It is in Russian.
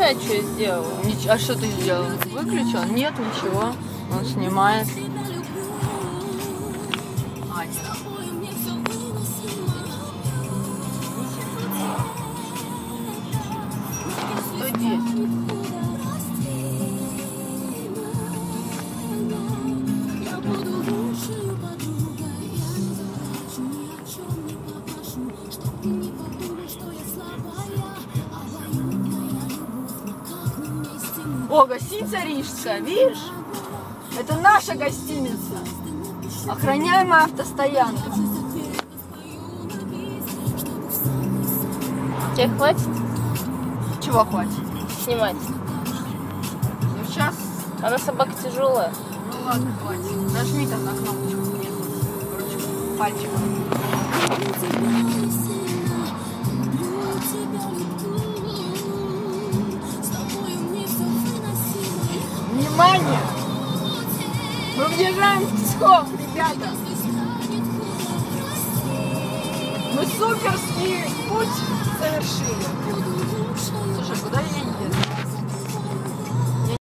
опять что сделала? Нич- А что ты сделал? Выключил? Нет, ничего. Он снимает. О, гостиница Рижская, видишь? Это наша гостиница. Охраняемая автостоянка. Тебе хватит Чего хватит? снимать? Ну сейчас, Она собака тяжелая. ну ладно, хватит. Нажми там на кнопочку. Ручку, пальчиком. Внимание! Мы въезжаем в Псков, ребята! Мы суперский путь совершили.